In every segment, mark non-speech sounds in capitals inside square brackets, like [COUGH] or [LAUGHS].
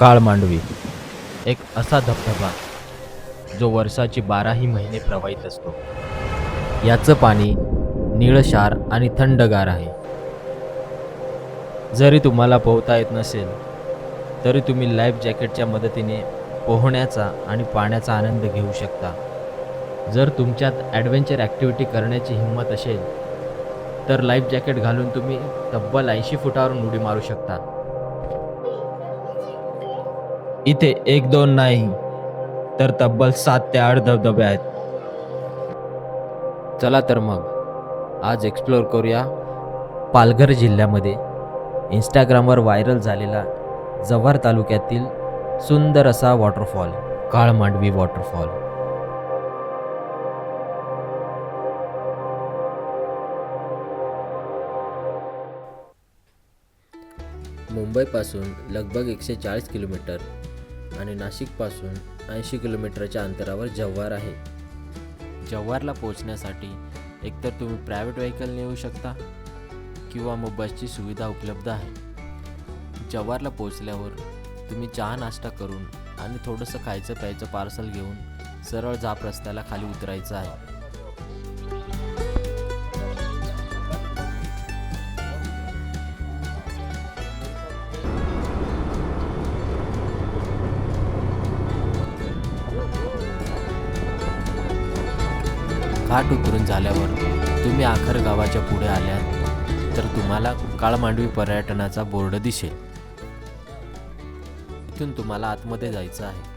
काळ मांडवी. एक असा धबधबा जो वर्षाची बाराही महिने प्रवाहित असतो. याचं पाणी निळशार आणि थंडगार आहे. जरी तुम्हाला पोहता येत नसेल तरी तुम्ही लाईफ जॅकेटच्या मदतीने पोहण्याचा आणि पाण्याचा आनंद घेऊ शकता. जर तुमच्यात ॲडव्हेंचर ॲक्टिव्हिटी करण्याची हिंमत असेल तर लाईफ जॅकेट घालून तुम्ही तब्बल ऐंशी फुटावरून उडी मारू शकता. इथे एक दोन नाही तर तब्बल सात ते आठ धबधबे आहेत. चला तर मग आज एक्सप्लोअर करूया पालघर जिल्ह्यामध्ये. इंस्टाग्रामवर व्हायरल झालेला जव्हार तालुक्यातील सुंदर असा वॉटरफॉल काळमांडवी वॉटरफॉल मुंबईपासून लगभग एकशे चाळीस किलोमीटर आणि नाशिकपासून ऐंशी किलोमीटरच्या अंतरावर जव्हार आहे. जव्हारला पोहोचण्यासाठी एकतर तुम्ही प्रायव्हेट व्हेकलने येऊ शकता किंवा मग बसची सुविधा उपलब्ध आहे. जव्हारला पोहोचल्यावर तुम्ही चहा नाश्ता करून आणि थोडंसं खायचं प्यायचं पार्सल घेऊन सरळ जाप रस्त्याला खाली उतरायचं आहे. घाट उतरून झाल्यावर तुम्ही आखर गावाच्या पुढे आल्यात तर तुम्हाला काळमांडवी पर्यटनाचा बोर्ड दिसेल. इथून तुम्हाला आतमध्ये जायचं आहे.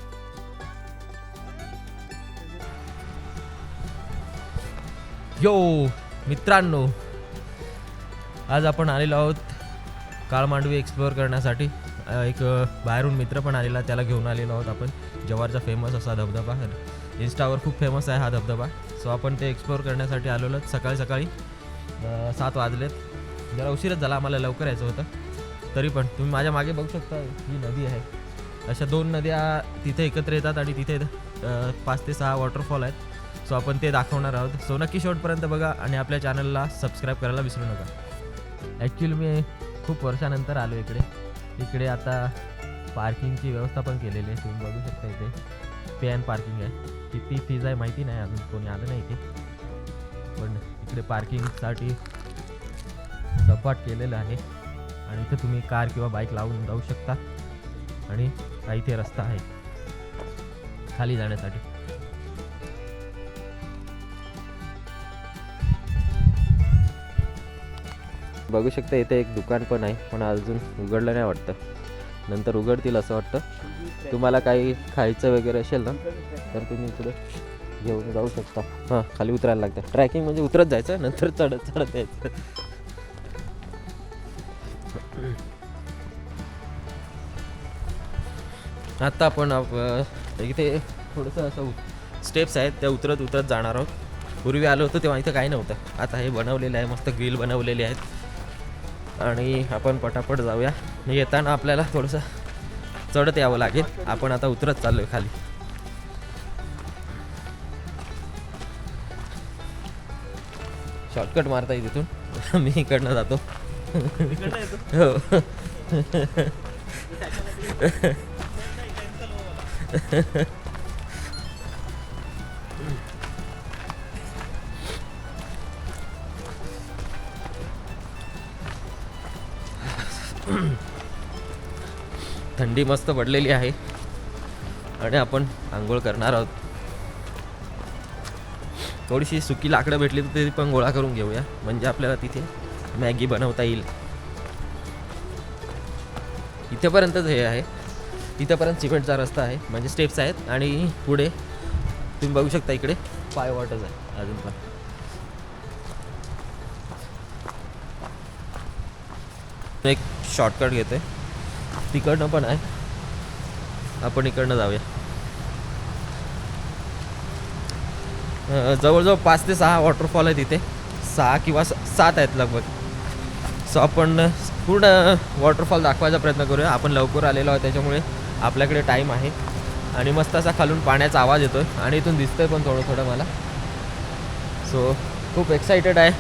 यो मित्रांनो आज आपण आलेलो आहोत काळमांडवी एक्सप्लोअर करण्यासाठी. एक बाहेरून मित्र पण आलेला त्याला घेऊन आलेलो आहोत आपण. जवारचा फेमस असा धबधबा. इन्स्टावर खूप फेमस आहे हा धबधबा. सो आपण ते एक्सप्लोअर करण्यासाठी आलेलो सकाळी सकाळी. सात वाजलेत. जरा उशीरच झाला आम्हाला लवकर यायचं होतं. तरी पण तुम्ही माझ्या मागे बघू शकता ही नदी आहे. अशा दोन नद्या तिथे एकत्र येतात आणि तिथे पाच ते सहा वॉटरफॉल आहेत. सो आपण ते दाखवणार आहोत. सो नक्की शेवटपर्यंत बघा आणि आपल्या चॅनलला सबस्क्राईब करायला विसरू नका. ॲक्च्युली मी खूप वर्षानंतर आलो इकडे. इकडे आता पार्किंगची व्यवस्था पण केलेली आहे. तुम्ही बघू शकता इथे. पे अँड पार्किंग आहे. किती फीज आहे माहिती नाही अजून कोणी आलं नाही इथे. पण इकडे पार्किंगसाठी सपाट केलेलं आहे. आणि इथे तुम्ही कार किंवा बाईक लावून जाऊ शकता. आणि काही इथे रस्ता आहे. खाली जाण्यासाठी. बघू शकता इथे एक दुकान पण आहे. पण अजून उघडलं नाही वाटतं. नंतर उघडतील असं वाटतं. तुम्हाला काही खायचं वगैरे असेल ना तर तुम्ही इकडे घेऊन जाऊ शकता. हां खाली उतरायला लागतं. ट्रॅकिंग म्हणजे उतरत जायचं नंतर चढत चढत यायचं. आत्ता आपण इथे थोडंसं असं स्टेप्स आहेत त्या उतरत उतरत जाणार आहोत. पूर्वी आलो होतो तेव्हा इथं काही नव्हतं. आता हे बनवलेलं आहे मस्त ग्रिल बनवलेले आहेत. आणि आपण पटापट जाऊया. येताना आपल्याला थोडंसं चढत यावं लागेल. आपण आता उतरत चाललो आहे खाली. शॉर्टकट मारता येईल तिथून [LAUGHS] मी इकडनं जातो. हो. [LAUGHS] थंडी मस्त पडलेली आहे. आणि आपण आंघोळ करणार आहोत. थोडीशी सुकी लाकडं भेटली तर ती पण गोळा करून घेऊया. म्हणजे आपल्याला तिथे मॅगी बनवता येईल. इथेपर्यंतच हे आहे. इथेपर्यंत सिमेंटचा रस्ता आहे. म्हणजे स्टेप्स आहेत. आणि पुढे तुम्ही बघू शकता इकडे पाय वॉटर्स आहे. अजून पण. एक शॉर्टकट घेते तिकडनं पण आहे. आपण इकडनं जाऊया. जवळजवळ पाच ते सहा वॉटरफॉल आहेत तिथे. सहा किंवा स- सात आहेत लगभग. सो आपण पूर्ण वॉटरफॉल दाखवायचा प्रयत्न करूया. आपण लवकर आलेलो आहोत त्याच्यामुळे आपल्याकडे टाईम आहे. आणि मस्त असा खालून पाण्याचा आवाज येतो आहे आणि इथून दिसतंय पण थोडं थोडं मला. सो खूप एक्साइटेड आहे.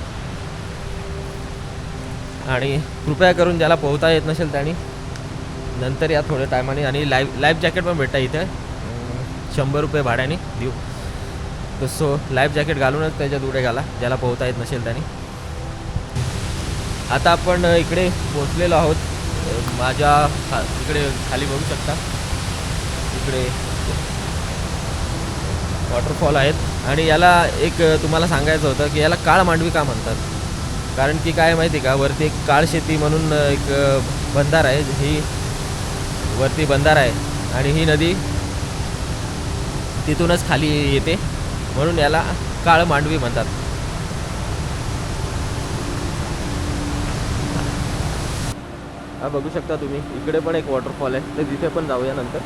आणि कृपया करून ज्याला पोहता येत नसेल त्यांनी नंतर या थोड्या टायमाने आणि लाईफ लाईफ जॅकेट पण भेटतं इथे. शंभर रुपये भाड्याने देऊ. तर सो लाईफ जॅकेट घालूनच त्याच्यात उडे घाला ज्याला पोहता येत नसेल त्याने. आता आपण इकडे पोचलेलो आहोत. माझ्या खा इकडे खाली बघू शकता. इकडे वॉटरफॉल आहेत. आणि याला एक तुम्हाला सांगायचं होतं की याला काळ मांडवी का म्हणतात? कारण की काय माहिती आहे का वरती एक काळ शेती म्हणून एक बंधार आहे. ही वरती बंधार आहे आणि ही नदी तिथूनच खाली येते म्हणून याला काळ मांडवी म्हणतात. हा बघू शकता तुम्ही इकडे पण एक वॉटरफॉल आहे. तर तिथे पण जाऊया नंतर.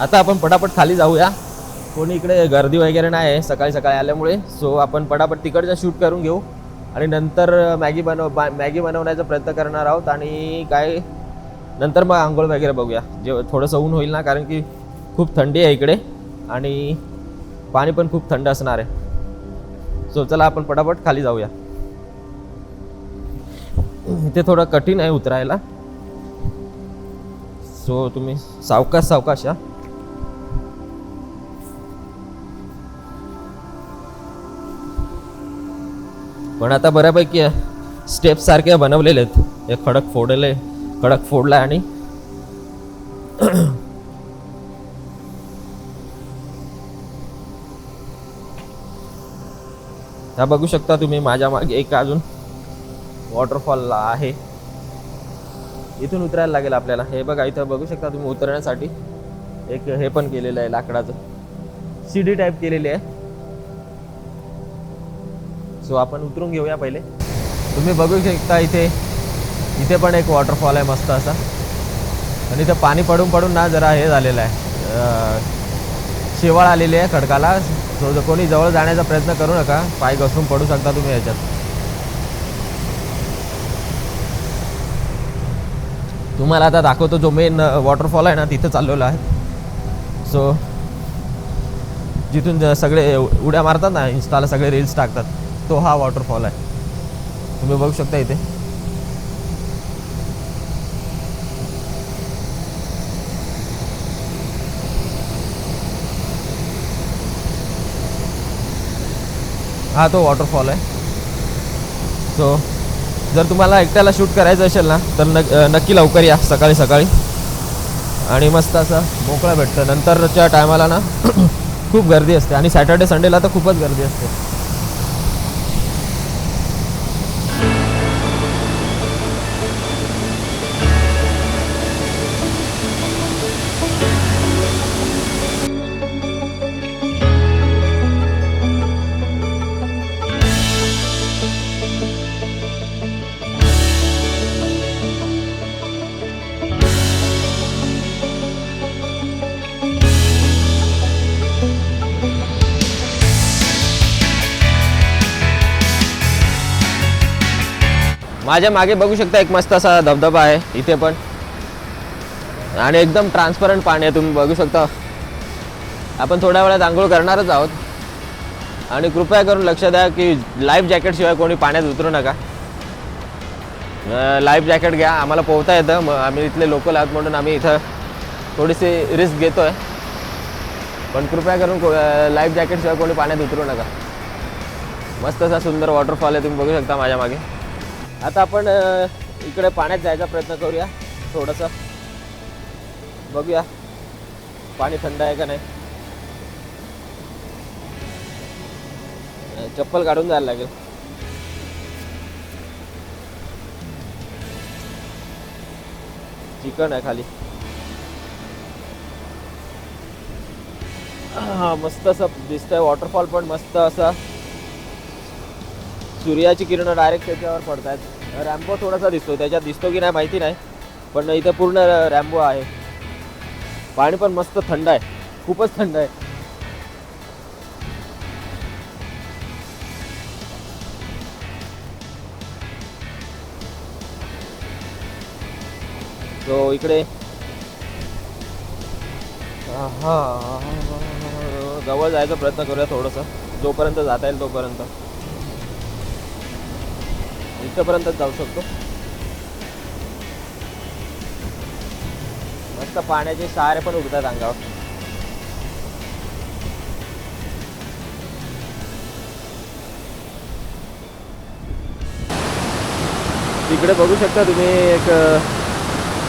आता आपण पटापट खाली जाऊया. कोणी इकडे गर्दी वगैरे नाही आहे सकाळी सकाळी आल्यामुळे. सो आपण पटापट तिकडचं शूट करून घेऊ. आणि नंतर मॅगी बनव बा- मॅगी बनवण्याचा प्रयत्न करणार आहोत. आणि काय नंतर मग आंघोळ वगैरे बघूया. जे थोडंसं ऊन होईल ना कारण की खूप थंडी आहे इकडे. आणि पाणी पण खूप थंड असणार आहे. सो चला आपण पटापट खाली जाऊया. इथे थोडं कठीण आहे उतरायला. सो तुम्ही सावकाश सावकाश या. पण आता बऱ्यापैकी स्टेप सारखे बनवलेले आहेत. हे खडक फोडले खडक फोडला आणि [CLEARS THROAT] हा बघू शकता तुम्ही माझ्या मागे एक अजून वॉटरफॉल आहे. इथून उतरायला लागेल आपल्याला. हे बघा इथं बघू शकता तुम्ही उतरण्यासाठी एक हे पण केलेलं आहे लाकडाचं. शिडी टाईप केलेली आहे. सो आपण उतरून घेऊया पहिले. तुम्ही बघू शकता इथे इथे पण एक वॉटरफॉल आहे मस्त असा. आणि इथं पाणी पडून पडून ना जरा हे झालेलं आहे. शेवाळ आलेली आहे खडकाला. सो जर कोणी जवळ जाण्याचा प्रयत्न करू नका. पाय घसरून पडू शकता तुम्ही याच्यात. तुम्हाला आता दाखवतो जो मेन वॉटरफॉल आहे ना तिथं चाललेला आहे. सो जिथून सगळे उड्या मारतात ना इन्स्टाला सगळे रील्स टाकतात. तो हा वॉटरफॉल आहे. तुम्ही बघू शकता इथे. हा तो वॉटरफॉल आहे. सो जर तुम्हाला एकट्याला शूट करायचं असेल ना तर नक नक्की लवकर या सकाळी सकाळी. आणि मस्त असं मोकळं भेटतं. नंतरच्या टायमाला ना [CLEARS THROAT] खूप गर्दी असते. आणि सॅटर्डे संडेला तर खूपच गर्दी असते. माझ्या मागे बघू शकता एक मस्त असा धबधबा आहे इथे पण. आणि एकदम ट्रान्सपरंट पाणी आहे तुम्ही बघू शकता. आपण थोड्या वेळात आंघोळ करणारच आहोत. आणि कृपया करून लक्ष द्या की लाईफ जॅकेटशिवाय कोणी पाण्यात उतरू नका. लाईफ जॅकेट घ्या आम्हाला पोहता येतं. मग आम्ही इथले लोकल आहोत म्हणून आम्ही इथं थोडीशी रिस्क घेतोय. पण कृपया करून को लाईफ जॅकेटशिवाय कोणी पाण्यात उतरू नका. मस्त असा सुंदर वॉटरफॉल आहे तुम्ही बघू शकता माझ्या मागे. आता आपण इकडे पाण्यात जायचा प्रयत्न करूया थोडंसं. बघूया पाणी थंड आहे का नाही. चप्पल काढून जायला लागेल. चिकन आहे खाली. हा मस्त असं दिसतंय वॉटरफॉल पण मस्त असा. सूर्याची किरण डायरेक्ट त्याच्यावर पडत आहेत रॅम्बो थोडासा दिसतो त्याच्यात दिसतो की नाही माहिती नाही पण इथं पूर्ण रॅम्बो आहे. पाणी पण मस्त थंड आहे खूपच थंड आहे. तो इकडे. हा जवळ जायचा प्रयत्न करूया थोडंसं. जोपर्यंत जाता येईल तोपर्यंत. इथपर्यंत जाऊ शकतो. मस्त पाण्याचे सारे पण उडतात अंगावर. तिकडे बघू शकता तुम्ही एक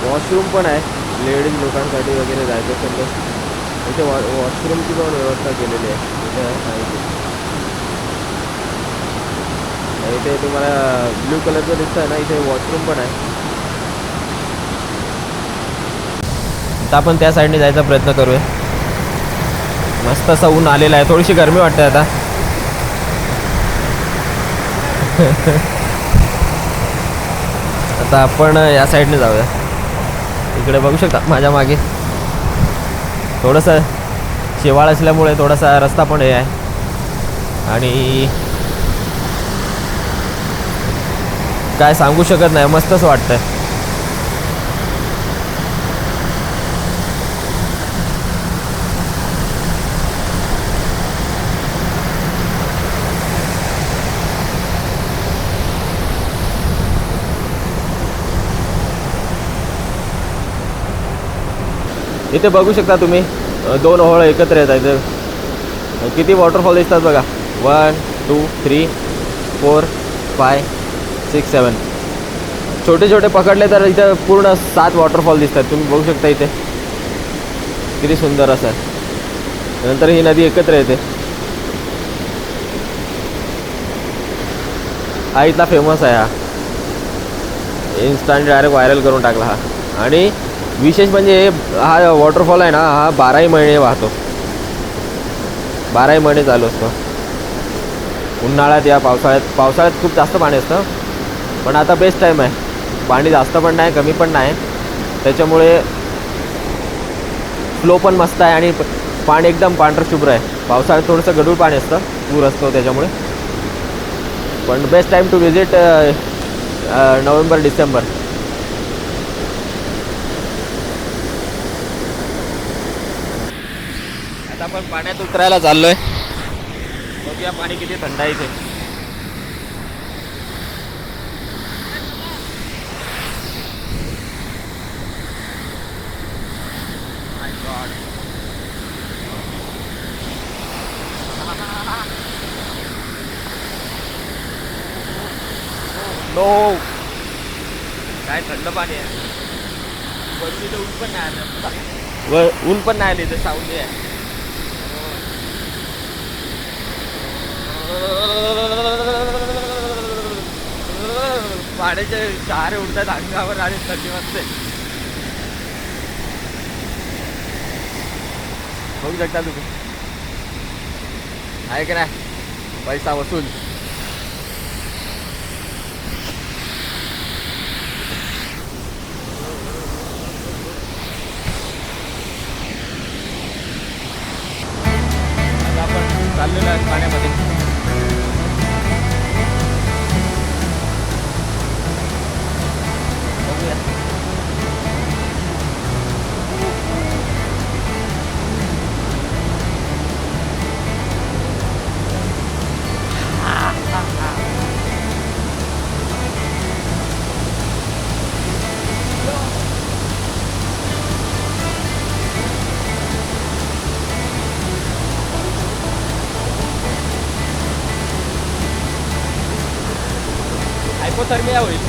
वॉशरूम पण आहे. लेडीज लोकांसाठी वगैरे जायचं असेल तर. इथे वॉ वॉशरूमची पण व्यवस्था केलेली आहे. इथे आहे. इथे. तुम्हाला ब्ल्यू कलरचं दिसतं आहे ना इथे वॉशरूम पण आहे. आता आपण त्या साईडने जायचा प्रयत्न करूया. मस्त असं ऊन आलेला आहे थोडीशी गरमी वाटते आता. [LAUGHS] आता आपण या साईडने जाऊया. इकडे बघू शकता माझ्या मागे. थोडंसं शेवाळ असल्यामुळे थोडासा रस्ता पण हे आहे. आणि काय सांगू शकत नाही. मस्तच वाटतंय. इथे बघू शकता तुम्ही दोन ओहळ एकत्र येत आहेत किती वॉटरफॉल दिसतात बघा. One two three four five six seven छोटे छोटे पकडले तर इथं पूर्ण सात वॉटरफॉल दिसतात. तुम्ही बघू शकता इथे. किती सुंदर असं आहे. नंतर ही नदी एकत्र येते. हा इथला फेमस आहे हा. इन्स्टंट डायरेक्ट व्हायरल करून टाकला हा. आणि विशेष म्हणजे हा वॉटरफॉल आहे ना हा बाराही महिने वाहतो. बाराही महिने चालू असतो. उन्हाळ्यात या पावसाळ्यात पावसाळ्यात खूप जास्त पाणी असतं. पण आता बेस्ट टाईम आहे. पाणी जास्त पण नाही कमी पण नाही. त्याच्यामुळे फ्लो पण मस्त आहे आणि पाणी एकदम पांढरं शुभ्र आहे. पावसाळ्यात थोडंसं गडूळ पाणी असतं पूर असतो त्याच्यामुळे. पण best time to visit November December. आता आपण पाण्यात उतरायला चाललोय. बघूया पाणी किती थंड आहे इथे. नो काय थंड पाणी आहे. इथं ऊन पण नाही आलं. व ऊन पण नाही आलं इथं सावली आहे. पाण्याचे शहारे उडतात अंगावर आणि थंडी वाजते बघू शकता तुम्ही. आहे का नाही? पैसा वसूल. हायपोथर्मिया होईल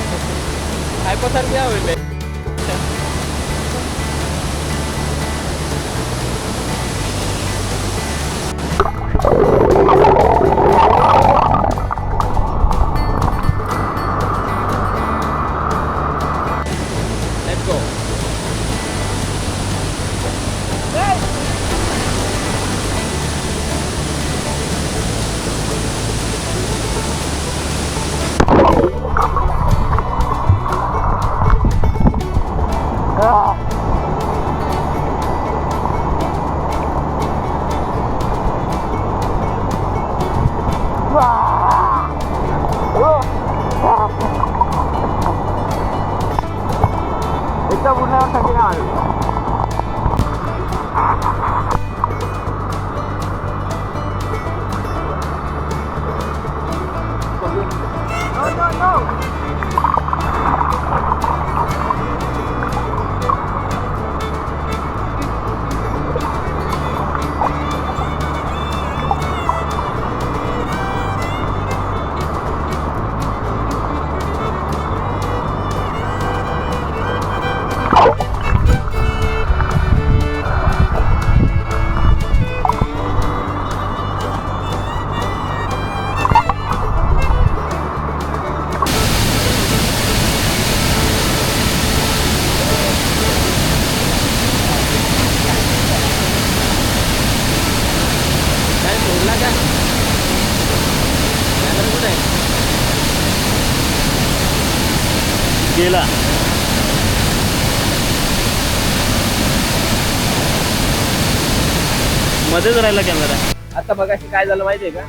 मध्येच राहिला कॅमेरा आता बघा काय झालं माहितीये का?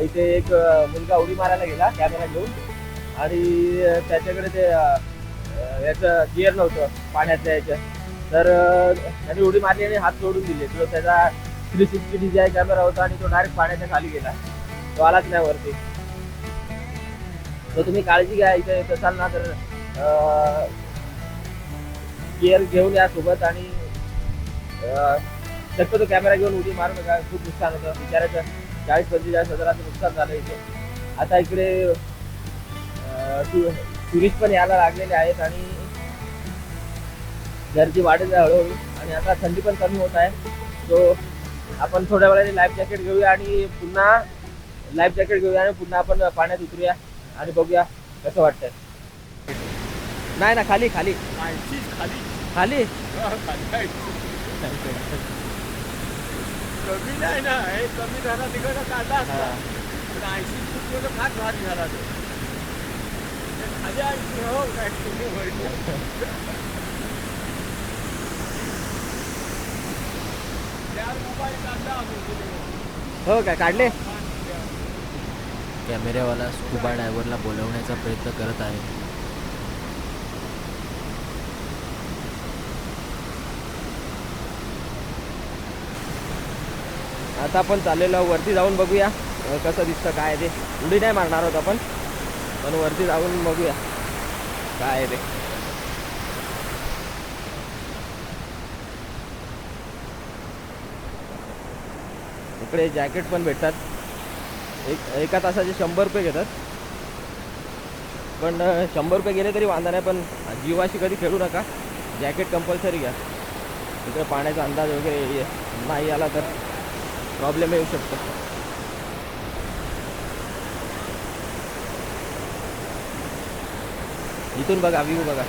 इथे एक मुलगा उडी मारायला गेला कॅमेरा घेऊन. आणि त्याच्याकडे ते याचं गिअर नव्हतं पाण्याच्या याच्या तर त्याने उडी मारली आणि हात सोडून दिले. तो त्याचा थ्री सिक्स्टी डी कॅमेरा होता आणि तो डायरेक्ट पाण्याच्या खाली गेला. तो आलाच नाही वरती. तर तुम्ही काळजी घ्या इथे येत असाल ना तर गिअर घेऊन या सोबत आणि शक्यतो कॅमेरा घेऊन उडी मारू नका खूप नुकसान होतं. बिचारायचं चाळीस पंचेचाळीस हजाराचं नुकसान झालं इथे. आता इकडे टुरिस्ट पण यायला लागलेले आहेत आणि गर्दी वाढत आहे हळूहळू. आणि आता थंडी पण कमी होत आहे. सो आपण थोड्या वेळाने लाईफ जॅकेट घेऊया आणि पुन्हा लाईफ जॅकेट घेऊया आणि पुन्हा आपण पाण्यात उतरूया आणि बघूया कसं वाटतंय. नाही ना खाली खाली. खाली. [LAUGHS] कमी नाही ना हे कमी झाला तिकडं असता हा. पण ऐंशी फूटमध्ये फार भारी झाला तो खाली ऐंशी हो काय तुम्ही. चार मोबाईल. हो काय काढले कॅमेऱ्यावाला स्कुबा डायव्हरला बोलवण्याचा प्रयत्न करत आहे आता आपण चाललेलो आहोत. वरती जाऊन बघूया. कसं दिसतं काय आहे ते. उडी नाही मारणार आहोत आपण. पण वरती जाऊन बघूया. काय आहे ते. इकडे जॅकेट पण भेटतात. एक एका तासाचे शंभर रुपये घेतात. पण शंभर रुपये गेले तरी वांधा नाही पण जीवाशी कधी खेळू नका. जॅकेट कंपल्सरी घ्या. इकडे पाण्याचा अंदाज वगैरे नाही आला तर. प्रॉब्लेम येऊ शकतो. इथून बघा व्ह्यू बघा.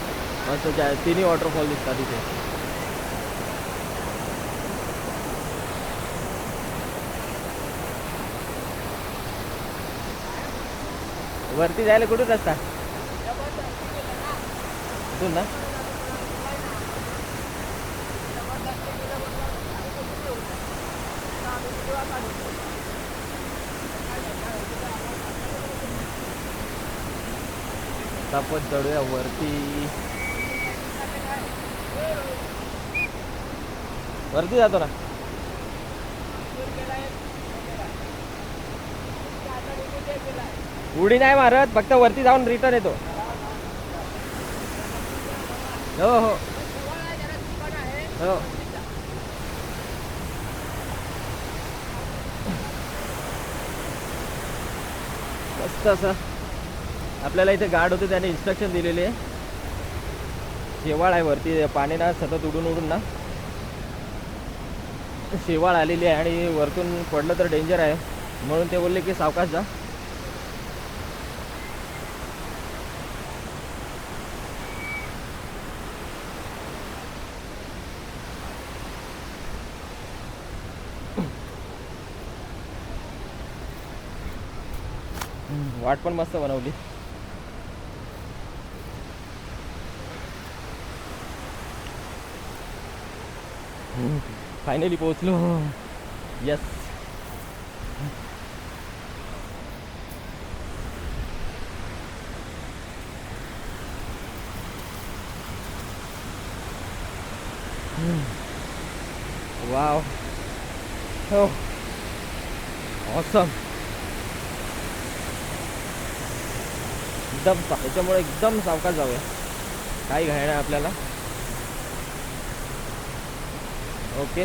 मस्त ज्या तिन्ही वॉटरफॉल दिसतात इथे. वरती जायला कुठून रस्ता? इथून ना? आपण चढूया वरती. वरती जातो ना. उडी नाही मारत फक्त वरती जाऊन रिटर्न येतो. हो हो. हो. मस्त असं. आपल्याला इथे गार्ड होते त्याने इन्स्ट्रक्शन दिलेले शेवाळ आहे वरती पाणी ना सतत उडून उडून ना. शेवाळ आलेली आहे आणि वरतून पडलं तर डेंजर आहे. म्हणून ते बोलले की सावकाश जा. वाट पण मस्त बनवली. फायनली पोहोचलो. यस वाव हो ऑसम एकदम सा- त्याच्यामुळे एकदम सावकाश जाऊया. काही घ्यायला आपल्याला? ओके.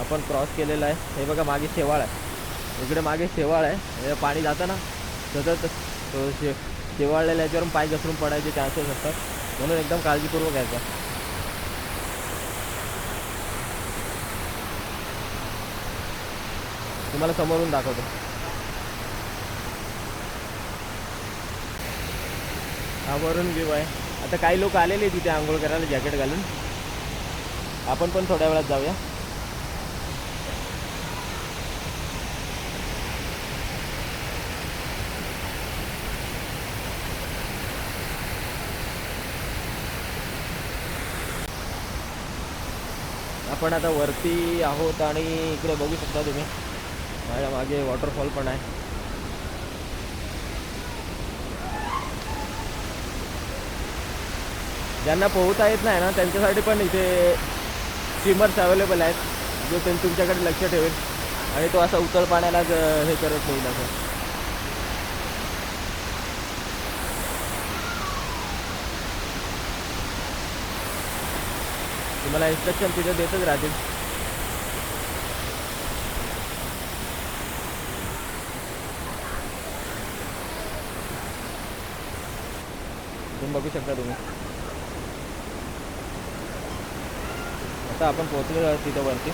आपण क्रॉस केलेला आहे. हे बघा मागे शेवाळ आहे. इकडे मागे शेवाळ आहे. हे पाणी जातं ना सतत शे शेवाळलेल्या याच्यावरून पाय घसरून पडायचे चान्सेस असतात. म्हणून एकदम काळजीपूर्वक घ्यायचा तुम्हाला समोरून दाखवतो. हा वरून व्यू आहे. आता काही लोक आलेले तिथे आंघोळ करायला जॅकेट घालून. आपण पण थोड्या वेळात जाऊया. आपण आता वरती आहोत आणि इकडे बघू शकता तुम्ही. माझ्या मागे वॉटरफॉल पण आहे. ज्यांना पोहता येत नाही ना त्यांच्यासाठी पण इथे स्टीमर्स अवेलेबल आहेत जो त्यांनी तुमच्याकडे लक्ष ठेवेल. आणि तो असा उचल पाण्याला हे करत नाही असं तुम्हाला इन्स्ट्रक्शन तिथे देतच राहतील. तुम्ही बघू शकता तुम्ही. आता आपण पोहोचलेलो आहोत तिथं वरती.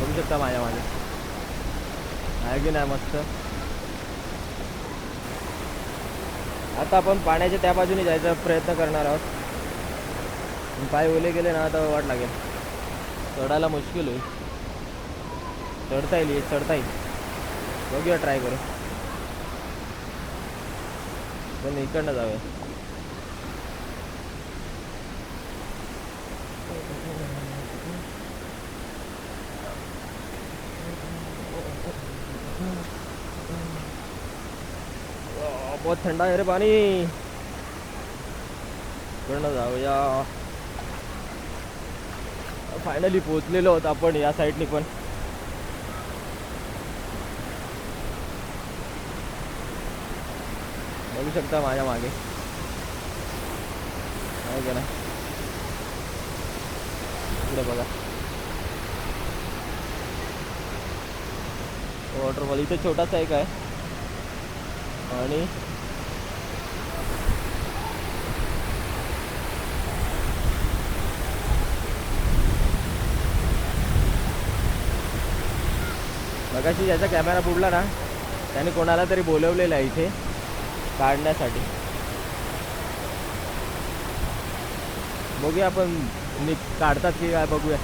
बघू शकता माझ्या मागे. आहे की नाही मस्त? आता आपण पाण्याच्या त्या बाजूने जायचा प्रयत्न करणार आहोत. पाय ओले गेले ना आता वाट लागेल. चढायला मुश्किल होईल. चढता येईल चढता येईल. बघूया ट्राय करू. पण इकडनं जाऊया. बहुत ठंडा आहे रे पाणी इकडनं जाऊया. फायनली पोचलेलो आहोत आपण या साईडनी पण. बघू शकता माझ्या मागे. आहे का नाही इकडे बघा. वॉटरफॉल इथे छोटासा एक आहे. आणि मगाशी ज्याचा कॅमेरा बुडला ना त्याने कोणाला तरी बोलवलेला आहे इथे. काढण्यासाठी. बघूया आपण मी काढतात की काय बघूया.